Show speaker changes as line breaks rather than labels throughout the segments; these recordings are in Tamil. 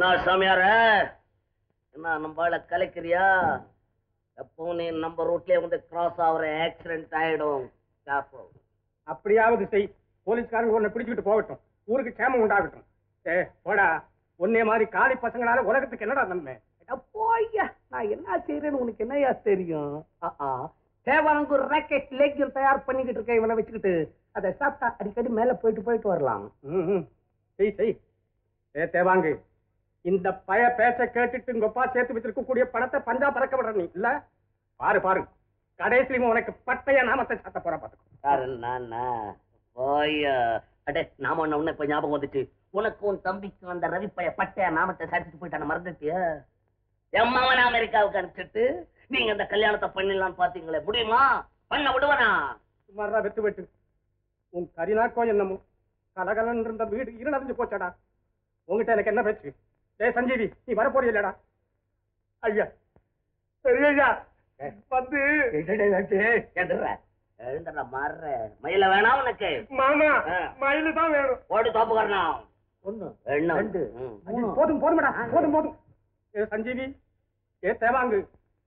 நான் சாமியார? என்ன நம்மளால கலைக்கிறியா? எப்பவும் நீ நம்ம ரூட்லயே வந்து கிராஸ் ஆகுற ஆக்சிடென்ட் ஆயிடும்.
அப்படியாவது செய். போலீஸ்காரங்க உன்னை பிடிச்சிட்டு போகட்டும். ஊருக்கு கேமம் உண்டாகட்டும். ஏ போடா. உன்னைய மாதிரி காலி பசங்களால உலகத்துக்கு என்னடா நன்மை?
போய்யா. நான் என்ன செய்யறேன்னு உனக்கு என்னையா தெரியும்? தேவானங்க ஒரு ராக்கெட் லேக்கியம் தயார் பண்ணிக்கிட்டு இருக்கேன் இவனை வச்சுக்கிட்டு. அதை சாப்பிட்டா அடிக்கடி மேல போயிட்டு போயிட்டு வரலாம்.
ம். செய் செய். ஏ தேவாங்கு. இந்த பய பேச்ச கேட்டுட்டு உங்க அப்பா சேர்த்து வச்சிருக்கக்கூடிய பணத்தை பஞ்சா பறக்க விடுற நீ. இல்ல? பாரு பாரு. கடைசியிலும் உனக்கு பட்டைய நாமத்தை சாத்த போற பாத்துக்கோ.
நாம ஒண்ணு இப்ப ஞாபகம் வந்துச்சு உனக்கு உன் தம்பிக்கு அந்த ரவி பைய பட்டைய நாமத்தை சாதிச்சுட்டு போயிட்டான மறந்துட்டியா? என் அமெரிக்காவுக்கு அனுப்பிச்சிட்டு நீங்க இந்த கல்யாணத்தை பண்ணிடலாம்னு பாத்தீங்களே முடியுமா? பண்ண விடுவனா?
சுமாரா வெத்து வெட்டு. உன் கரிநாக்கோ என்னமோ கலகலன் இருந்த வீடு இருளறிஞ்சு போச்சடா. உங்ககிட்ட எனக்கு என்ன பேச்சு? டேய் சஞ்சீவி நீ வரப்போறிய இல்லடா ஐயா பெரியய்யா வந்து.
மாறுற. மயில வேணாம் உனக்கு.
மாமா. மயிலு தான் வேணும்.
ஓடி தோப்புக்கறனா
ஒண்ணு ரெண்டு,
போதும் போதும்டா போதும் போதும். ஏ சஞ்சீவி ஏ தேவாங்கு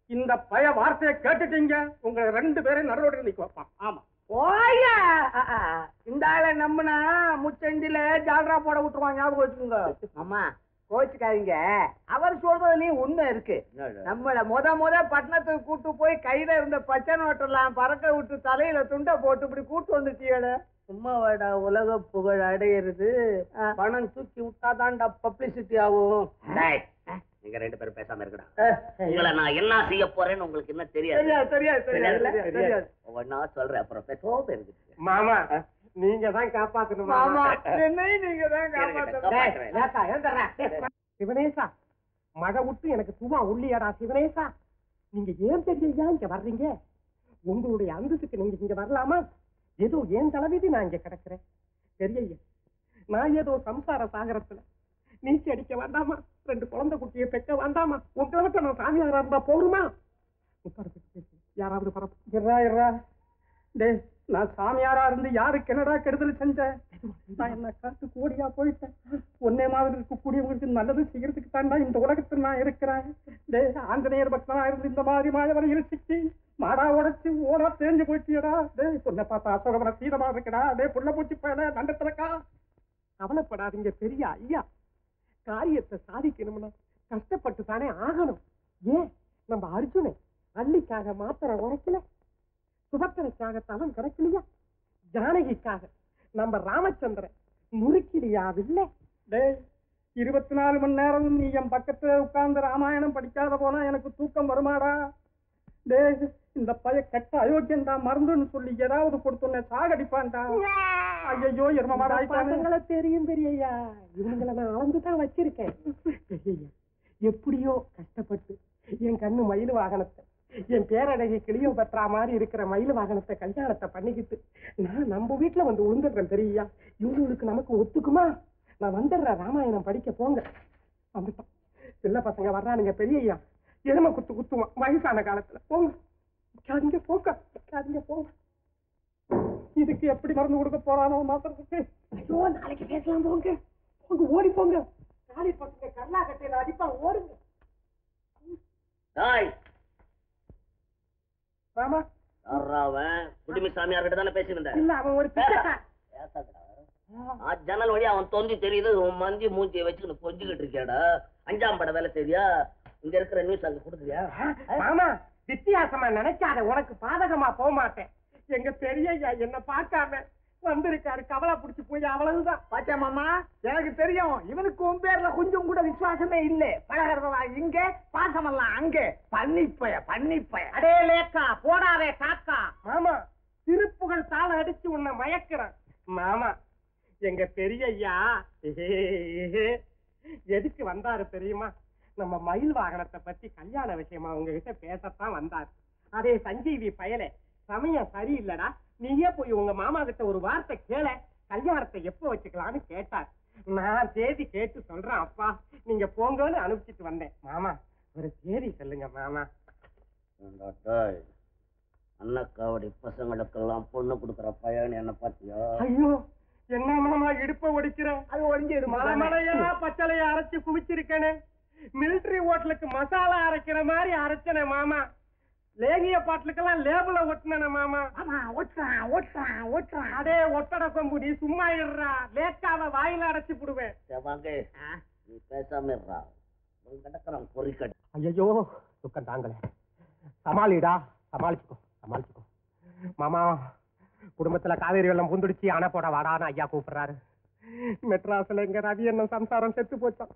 இந்த பய வார்த்தையை கேட்டுட்டீங்க உங்க ரெண்டு பேரும் நடுரோட்டில் நிக்க வைப்பான். ஆமா.
போயா? இந்த ஆளை நம்பினா முச்சண்டில ஜால்ரா போட விட்டுருவான் ஞாபகம் வச்சுக்கோங்க. அம்மா கோச்சுக்காதீங்க. அவர் சொல்றதுலயும் உண்மை இருக்கு. நம்மள முத முத பட்டணத்துக்கு கூட்டு போய் கையில இருந்த பச்சை நோட்டெல்லாம் பறக்க விட்டு தலையில துண்டை போட்டு இப்படி கூட்டு வந்துட்டீங்கள சும்மா வாடா உலக புகழ் அடையிறது. பணம் தூக்கி விட்டாதான்டா பப்ளிசிட்டி ஆகும்.
நீங்க ரெண்டு பேரும் பேசாம இருக்கடா உங்களை நான் என்ன செய்ய போறேன்னு உங்களுக்கு என்ன தெரியாது.
தெரியாது தெரியாது தெரியாது தெரியாது
ஒன்னா சொல்றேன் அப்புறம் பேசோம் இருக்கு
மாமா நீங்க தான் காப்பாத்தணும்.
மாமா என்னையும் நீங்க தான்.
காப்பாத்துறேன்
சிவனேசா மழை விட்டு எனக்கு சும்மா உள்ளியாடா சிவனேசா. நீங்க ஏன் தெரியலையா இங்க வர்றீங்க? உங்களுடைய அந்தஸ்துக்கு நீங்க இங்க வரலாமா? ஏதோ ஏன் தலைவிதி நான் இங்க கிடக்குறேன்? தெரியல நான் ஏதோ சம்சார சாகரத்துல நீச்சி அடிக்க வேண்டாமா? ரெண்டு குழந்தை குட்டியை பெக்க வேண்டாமா? உங்களை நான் சாமியாரா இருந்தா போருமா. யாராவது பரப்பு இருறா இருறா டேய் நான் சாமியாரா இருந்து யாருக்கு என்னடா கெடுதல் செஞ்சேன் நான் என்ன காத்து கோடியா போயிட்டேன். ஒன்னே மாதிரி இருக்கக்கூடியவங்களுக்கு நல்லது செய்யறதுக்கு தாண்டா இந்த உலகத்தில் நான் இருக்கிறேன். டே ஆஞ்சநேயர் பக்தனா இருந்து இந்த மாதிரி மழை வர மாடா உடச்சி ஓடா தேஞ்சு போயிட்டியடா. டே பொண்ணை பார்த்தா அசோகமர சீதமா இருக்கடா. டே புள்ள பூச்சி பயல நண்டத்திலக்கா கவலைப்படாதீங்க பெரிய ஐயா. காரியத்தை சாதிக்கணும்னா கஷ்டப்பட்டு தானே ஆகணும். ஏன்? நம்ம அர்ஜுனன் அள்ளிக்காக மாத்திரை உரைக்கல. தவம் கிடைக்கலையா? ஜானகிக்காக. நம்ம ராமச்சந்திரன் முறுக்கிலியாவில்ல. இருபத்தி நாலு மணி நேரம் நீ என் பக்கத்துல உட்கார்ந்து ராமாயணம் படிக்காத போனா எனக்கு தூக்கம் வருமாடா? டேய் இந்த பைய கெட்ட அயோக்கியன்டா மருந்துன்னு சொல்லி ஏதாவது கொடுத்தோன்னே சாகடிப்பான்டா? ஐயோ எருமமாடா தெரியும் பெரியய்யா. இவங்களை நான் அளந்துதான் வச்சிருக்கேன். எப்படியோ கஷ்டப்பட்டு என் கண்ணு மயில் வாகனத்தை என் பேரழகி கிளியோ பற்றா மாதிரி இருக்கிற மயில் வாகனத்தை கல்யாணத்தை பண்ணிக்கிட்டு நான் நம்ம வீட்டுல வந்து விழுந்துடுறேன் தெரியா இவங்களுக்கு நமக்கு ஒத்துக்குமா? நான் வந்துடுறேன் ராமாயணம் படிக்க போங்க. வந்துட்டோம் பசங்க வர்றானுங்க பெரியய்யா. எருமை குத்து குத்துவான் வயசான காலத்துல. போங்க. உட்காருங்க போங்க. உட்காருங்க போங்க. இதுக்கு எப்படி மருந்து கொடுக்க போறானோ மாத்திரத்துக்கு ஐயோ நாளைக்கு பேசலாம் போங்க. போங்க ஓடி போங்க. காலி பசங்க கல்லா கட்டையில அடிப்பா ஓடுங்க.
அவன்? குடிமி சாமியார் கிட்ட தானே பேசியிருந்தேன்
இல்ல அவன் ஒரு
ஜன்னல் வழியா அவன் தொந்தி தெரியுது. உன் மஞ்சி மூஞ்சியை வச்சுக்கிட்டு கொஞ்சிக்கிட்டு இருக்கியாடா? அஞ்சாம் பட வேலை தெரியா இங்க இருக்கிற நியூஸ் அங்க கொடுக்குறியா?
மாமா வித்தியாசமா நினைக்காத உனக்கு பாதகமா போக மாட்டேன் எங்க பெரியய்யா என்ன பார்க்காம வந்திருக்காரு. கவலை புடிச்சு போய் அவ்வளவுதான்.
பாச்சா மாமா? எனக்கு தெரியும். இவனுக்கு உன் பேர்ல கொஞ்சம் கூட விசுவாசமே இல்ல. பழகிறதா இங்க? பாசமெல்லாம் அங்க. பண்ணிப்பய பண்ணிப்பய.
அடே லேக்கா போடாதே காக்கா. மாமா திருப்புகள் தாள அடிச்சு உன்னை மயக்கிறேன். மாமா எங்க பெரியய்யா எதுக்கு வந்தாரு தெரியுமா? நம்ம மயில் வாகனத்தை பத்தி கல்யாண விஷயமா உங்ககிட்ட பேசத்தான் வந்தாரு. அதே சஞ்சீவி பயலே சமயம் சரியில்லடா. நீயே போய் உங்க மாமா கிட்ட ஒரு வார்த்தை கேள. கல்யாணத்தை எப்போ வச்சுக்கலாம்னு கேட்டார். நான் தேதி கேட்டு சொல்றேன் அப்பா. நீங்க போங்கன்னு அனுப்பிச்சிட்டு வந்தேன். மாமா ஒரு தேதி சொல்லுங்க மாமா.
ஏண்டா டேய், அன்னக்காவடி பசங்களுக்கெல்லாம் பொண்ணு கொடுக்குற பையன் என்ன பாத்தியா
ஐயோ என்ன மாமா இடுப்ப ஒடிக்கிற?
அது ஒடிஞ்சிடு
மலை மலையா பச்சளையா அரைச்சு குவிச்சிருக்கேனே. மிலிட்டரி ஹோட்டலுக்கு மசாலா அரைக்கிற மாதிரி அரைச்சனே மாமா. லேகிய பாட்டுக்கெல்லாம் லேபிள ஒட்டினே மாமா.
ஆமா ஓட்டுறான் ஓட்டுறான் ஓட்டுறான்
அதே ஒட்டட கொம்பு நீ சும்மா இருறா லேக்காவ வாயில அடைச்சு புடுவேன்.
வாங்க. நீ பேசாம இருடா. உன் கிடக்குறான் பொறிக்கடை
ஐயோ துக்கம் தாங்களே. சமாளிடா. சமாளிச்சுக்கோ சமாளிச்சுக்கோ. மாமா குடும்பத்துல காவேரி வெள்ளம் புந்துடிச்சு. அணை போட வாடான்னு ஐயா கூப்பிடுறாரு. மெட்ராஸ்ல எங்க ரவி என்ன சம்சாரம் செத்து போச்சான்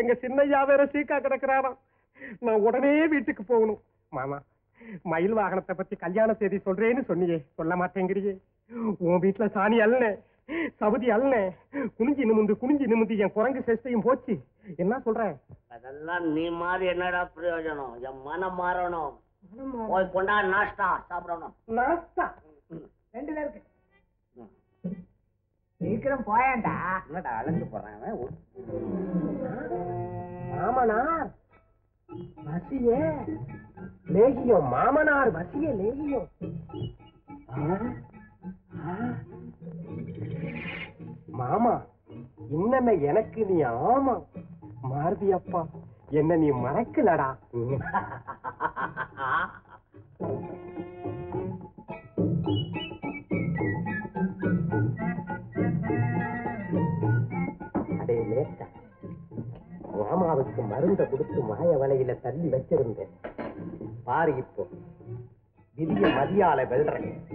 எங்க சின்னையா வேற சீக்கா கிடக்குறாராம். நான் உடனே வீட்டுக்கு போகணும். மாமா மயில் வாகனத்தை பத்தி கல்யாண செய்தி சொல்றேன்னு சொன்னியே சொல்ல மாட்டேங்கிறியே. உன் வீட்டுல சாணி அல்லனே சவுதி அல்லனே குனிஞ்சு நிமிந்து குனிஞ்சு நிமிந்து என் குரங்கு சேஷ்டையும் போச்சு. என்ன சொல்றேன்
அதெல்லாம் நீ மாதிரி என்னடா பிரயோஜனம்? என் மனம் மாறணும். போய் கொண்டா நாஷ்டா சாப்பிடணும்.
நாஸ்தா
ரெண்டு பேருக்கு. சீக்கிரம் போயேன்டா.
என்னடா அழைச்சு போறேன் அவன்?
மாமனார்? வசிய லேகியம் மாமனார் வசிய லேகியம்? மாமா இன்னமே எனக்கு நீ ஆமா. மாருதி அப்பா என்ன நீ மறக்கலடா. அடே லேட்டா மாமாவுக்கு மருந்த கொடுத்து மாய வலையில தள்ளி வச்சிருந்தேன். பாரு இப்போ. விதிய மதியால வெல்றேன்.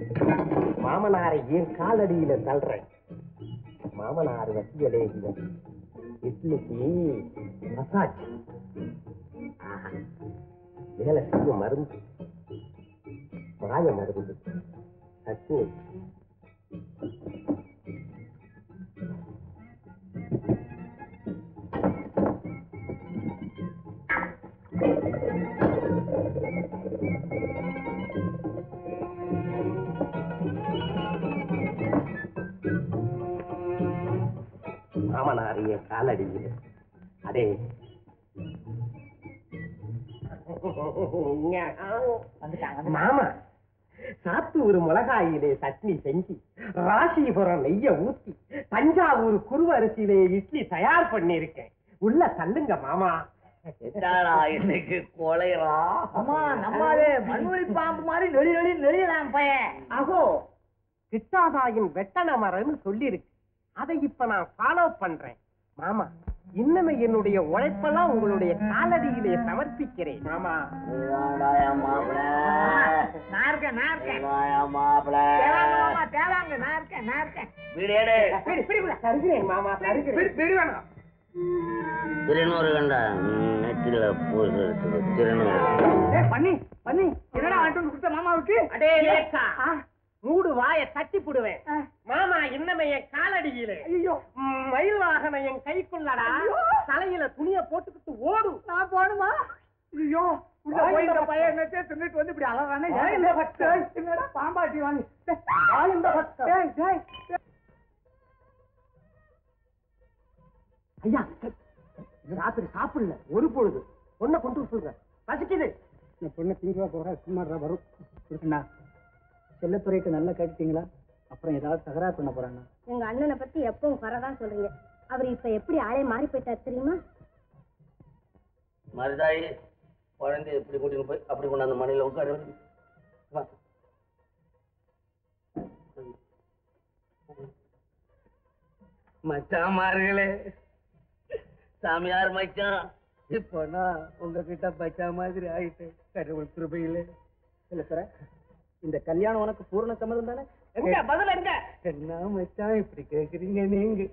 மாமனாரை ஏன் காலடியில தள்ளுறேன்? மாமனார் வசியலேகிய இட்லிக்கு மசாஜ். ஆஹா. வேலை செய்யும் மருந்து. மாய மருந்து. சத்து காலடியில் அடே மாமா சாத்தூர் மிளகாயிலே சட்னி செஞ்சு ராசிபுரம் நெய்ய ஊத்தி தஞ்சாவூர் குருவரிசியிலே இட்லி தயார் பண்ணிருக்கேன் உள்ள தள்ளுங்க மாமா
என்னடா இன்னைக்கு கொலைறா
அம்மா நம்மாலே மண்ணுளி பாம்பு மாதிரி நெளி நெளி நெளியலாம் பையன்
அகோ கிட்டாதாயின் வெட்டன மரம்னு சொல்லிருக்கு அதை இப்ப நான் ஃபாலோ பண்றேன் மாமா இன்னமே என்னுடைய உழைப்பெல்லாம் உங்களுடைய காலடியிலே சமர்ப்பிக்கிறேன். மாமா.
நான் இருக்கேன் நான் இருக்கேன். மாமா தேவாங்க நான் இருக்கேன் நான் இருக்கேன். பிடி பிடி.
தருகிறேன் மாமா தருகிறேன்.
பிடி பிடி வேணும்.
திருநூறு கண்டா நெத்தில பூசு திருநூறு.
ஏய் பண்ணி பண்ணி. என்னடா வாங்கிட்டு வந்து கொடுத்த மாமாவுக்கு?
அடே மூடு வாய தட்டி புடுவேன். மாமா இன்னமே என் காலடியிலே மயில் வாகனம் என் கைக்குள்ளடா. தலையில துணிய போட்டுக்கிட்டு ஓடும்
நான் போகணுமா ஐயோ. உள்ள
வாய்
போய் இந்த பையன் தின்னுட்டு வந்து இப்படி
வாய் இந்த
என்னடா பாம்பாட்டி வாங்கி ஏய்.
ஐயா ராத்திரி சாப்பிடல. ஒரு பொழுது. பொண்ணை கொண்டு சொல்ற பசிக்குது.
பொண்ணு திங்க போற. சும்மாடா வரும். இருக்குண்ணா செல்லத்துறைக்கு நல்லா கேட்டீங்களா அப்புறம் ஏதாவது தகராறு பண்ண போறாங்க
உங்க அண்ணனை பத்தி எப்பவும் குறைதான் சொல்றீங்க. அவர் இப்ப எப்படி ஆளே மாறி போயிட்டார் தெரியுமா?
மருதாயி குழந்தை இப்படி கூட்டிட்டு போய் அப்படி கொண்டாந்து மணியில உட்கார வை. வா. மச்சாமார்களே சாமியார் மச்சான்.
இப்போ நான் உங்ககிட்ட பச்சா மாதிரி ஆயிட்டேன். கடவுள் கிருபையிலே. இல்ல சார் இந்த கல்யாணம் உனக்கு பூர்ண சம்மதம் தானே?
எங்க? பதில் எங்க?
என்ன மச்சான் இப்படி கேக்குறீங்க நீங்க?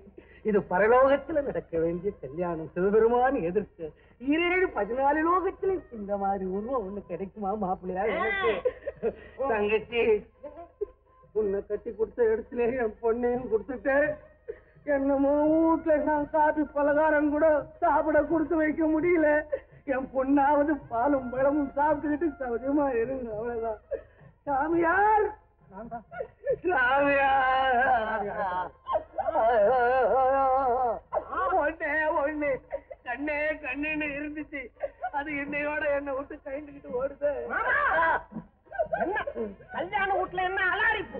இது பரலோகத்துல நடக்க வேண்டிய கல்யாணம். சிவபெருமான் எதிர்த்து ஈரேழு பதினாலு லோகத்துல இந்த மாதிரி உருவம் ஒண்ணு கிடைக்குமா மாப்பிள்ளையா? எனக்கு. தங்கச்சி உன்னை கட்டி கொடுத்த இடத்துல என் பொண்ணையும் கொடுத்துட்டேன். என்னமோ வீட்டுல நான் காபி பலகாரம் கூட சாப்பிட கொடுத்து வைக்க முடியல. என் பொண்ணாவது பாலும் பழமும் சாப்பிட்டுக்கிட்டு சௌரியமா இருங்க அவ்வளவுதான். சாமியார். சாமியார். ஒண்ணே ஒண்ணு. கண்ணே கண்ணுன்னு இருந்துச்சு. அது என்னையோட என்ன விட்டு கைண்டுகிட்டு ஓடுது.
கல்யாண வீட்டுல என்ன அலாரிப்பு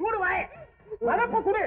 மூடு வாய மதப்ப குடு.